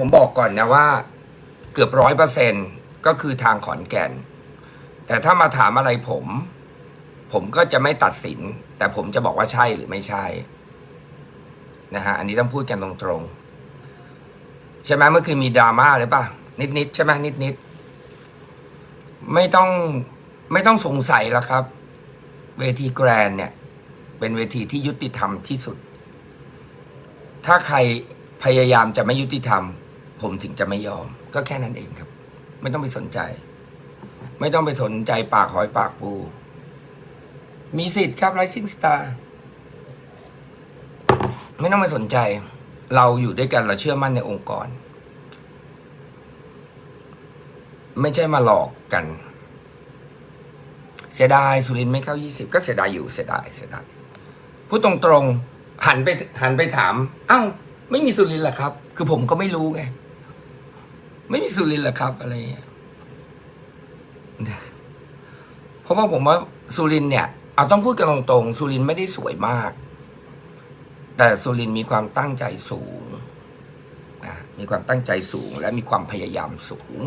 ผมบอกก่อนนะว่า เกือบร้อยเปอร์เซ็นก็คือทางขอนแก่น แต่ถ้ามาถามอะไรผม ผมก็จะไม่ตัดสิน แต่ผมจะบอกว่าใช่หรือไม่ใช่นะฮะอันนี้ต้องพูดกันตรงๆใช่ไหมเมื่อคืนมีดราม่าหรือปะนิดๆใช่ไหมนิดๆไม่ต้องไม่ต้องสงสัยแล้วครับ เวทีแกรนเนี่ย เป็นเวทีที่ยุติธรรมที่สุด ถ้าใครพยายามจะไม่ยุติธรรม ผมถึงจะไม่ยอม ก็แค่นั้นเองครับ ไม่ต้องไปสนใจ ไม่ต้องไปสนใจปากหอยปากปู มีสิทธิ์ครับ Rising Star ไม่ต้องไปสนใจ เราอยู่ด้วยกันเราเชื่อมั่นในองค์กร ไม่ใช่มาหลอกกัน เสียดายสุรินไม่เข้ายี่สิบก็เสียดายอยู่เสียดายเสียดายพูดตรงๆหันไปหันไปถาม อ้าวไม่มีสุรินหรอครับ คือผมก็ไม่รู้ไง ไม่มีสุรินทร์เหรอครับ อะไรอย่างเงี้ยเพราะว่าผมว่าสุรินทร์เนี่ย เอาต้องพูดกันตรงๆสุรินทร์ไม่ได้สวยมาก แต่สุรินทร์มีความตั้งใจสูงมีความตั้งใจสูงและมีความพยายามสูง